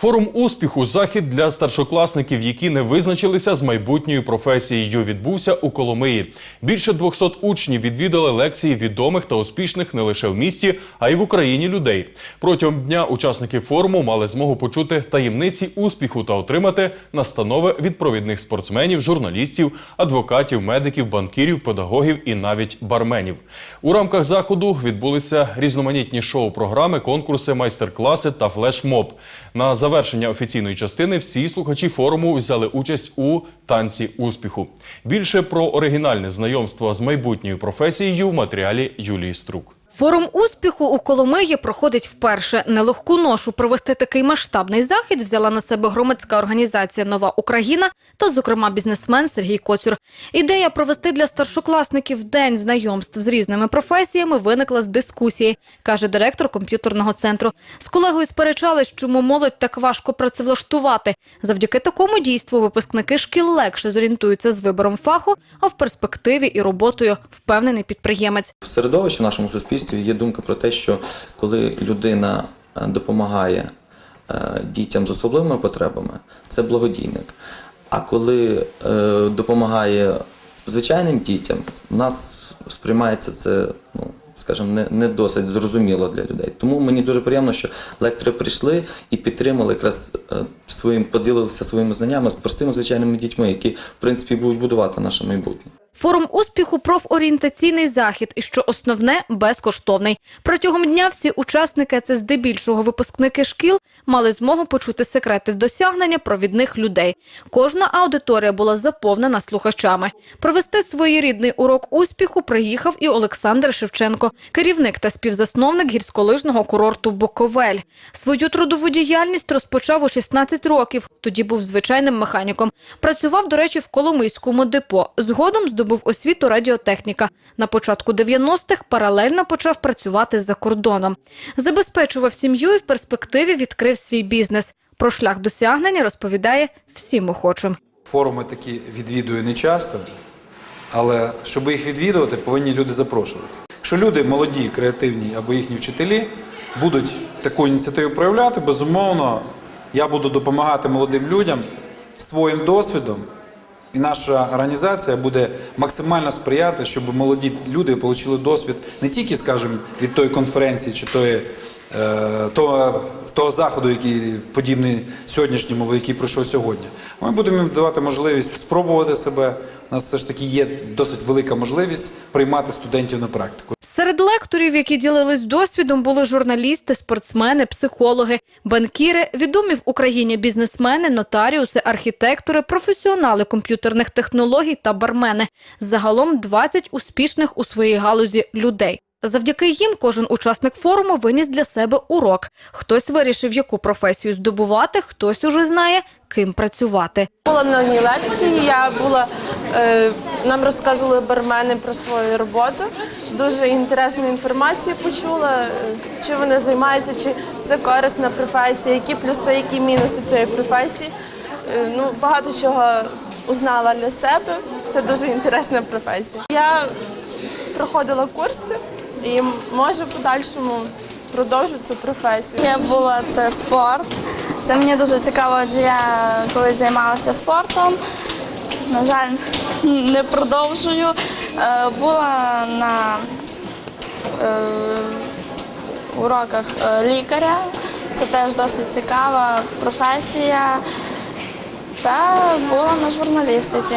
Форум успіху захід для старшокласників, які не визначилися з майбутньою професією, відбувся у Коломиї. Більше 200 учнів відвідали лекції відомих та успішних не лише в місті, а й в Україні людей. Протягом дня учасники форуму мали змогу почути таємниці успіху та отримати настанови від провідних спортсменів, журналістів, адвокатів, медиків, банкірів, педагогів і навіть барменів. У рамках заходу відбулися різноманітні шоу-програми, конкурси, майстер-класи та флешмоб. На завершення офіційної частини всі слухачі форуму взяли участь у танці успіху. Більше про оригінальне знайомство з майбутньою професією в матеріалі Юлії Струк. Форум успіху у Коломиї проходить вперше. Нелегку ношу провести такий масштабний захід взяла на себе громадська організація Нова Україна та, зокрема, бізнесмен Сергій Коцюр. Ідея провести для старшокласників день знайомств з різними професіями виникла з дискусії, каже директор комп'ютерного центру. З колегою сперечались, чому молодь так важко працевлаштувати. Завдяки такому дійству випускники шкіл легше зорієнтуються з вибором фаху, а в перспективі і роботою впевнений підприємець. В середовищі в нашому суспільстві є думка про те, що коли людина е, допомагає е, дітям з особливими потребами, це благодійник. А коли е, допомагає звичайним дітям, у нас сприймається це, ну, скажімо, не, не досить зрозуміло для людей. Тому мені дуже приємно, що лектори прийшли і підтримали якраз своїм, поділилися своїми знаннями з простими звичайними дітьми, які в принципі будуть будувати наше майбутнє. Форум успіху профорієнтаційний захід, і що основне безкоштовний. Протягом дня всі учасники, це здебільшого випускники шкіл, мали змогу почути секрети досягнення провідних людей. Кожна аудиторія була заповнена слухачами. Провести своєрідний урок успіху приїхав і Олександр Шевченко, керівник та співзасновник гірськолижного курорту Буковель. Свою трудову діяльність розпочав у 16 років. Тоді був звичайним механіком. Працював, до речі, в Коломийському депо. Згодом здобув освіту радіотехніка. На початку 90-х паралельно почав працювати за кордоном. Забезпечував сім'ю і в перспективі відкрив свій бізнес. Про шлях досягнення розповідає всім охочим. Форуми такі відвідую не часто, але щоб їх відвідувати, повинні люди запрошувати. Якщо люди молоді, креативні або їхні вчителі будуть таку ініціативу проявляти, безумовно, я буду допомагати молодим людям своїм досвідом. І наша організація буде максимально сприяти, щоб молоді люди отримали досвід не тільки, скажімо, від тої конференції чи тої, е, того, того заходу, який подібний сьогоднішньому, який пройшов сьогодні. Ми будемо їм давати можливість спробувати себе. У нас все ж таки є досить велика можливість приймати студентів на практику. Серед які ділились досвідом, були журналісти, спортсмени, психологи, банкіри, відомі в Україні бізнесмени, нотаріуси, архітектори, професіонали комп'ютерних технологій та бармени. Загалом 20 успішних у своїй галузі людей. Завдяки їм кожен учасник форуму виніс для себе урок. Хтось вирішив, яку професію здобувати, хтось уже знає, ким працювати. Була на одній лекції, я була, е, нам розказували бармени про свою роботу. Дуже інтересну інформацію почула, е, чи вони займаються, чи це корисна професія, які плюси, які мінуси цієї професії. Е, ну, багато чого узнала для себе. Це дуже інтересна професія. Я проходила курси і можу в подальшому продовжу цю професію. Я була це спорт. Це мені дуже цікаво, адже я колись займалася спортом. На жаль, не продовжую. Е, Була на е, уроках е, лікаря. Це теж досить цікава професія. Та була на журналістиці.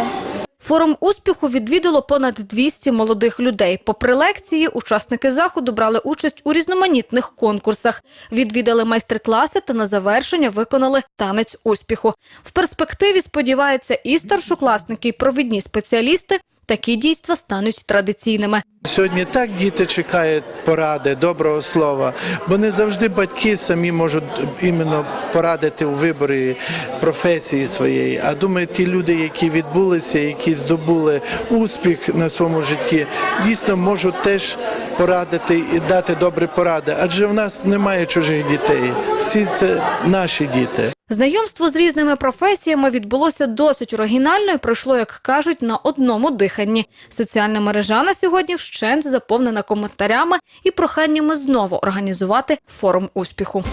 Форум успіху відвідало понад 200 молодих людей. Попри лекції, учасники заходу брали участь у різноманітних конкурсах, відвідали майстер-класи та на завершення виконали танець успіху. В перспективі сподіваються і старшокласники, і провідні спеціалісти. Такі дійства стануть традиційними. Сьогодні так діти чекають поради, доброго слова, бо не завжди батьки самі можуть іменно порадити у виборі професії своєї. А думаю, ті люди, які відбулися, які здобули успіх на своєму житті, дійсно можуть теж порадити і дати добрі поради. Адже в нас немає чужих дітей. Всі це наші діти. Знайомство з різними професіями відбулося досить оригінально і пройшло, як кажуть, на одному диханні. Соціальна мережа на сьогодні вщент заповнена коментарями і проханнями знову організувати форум успіху.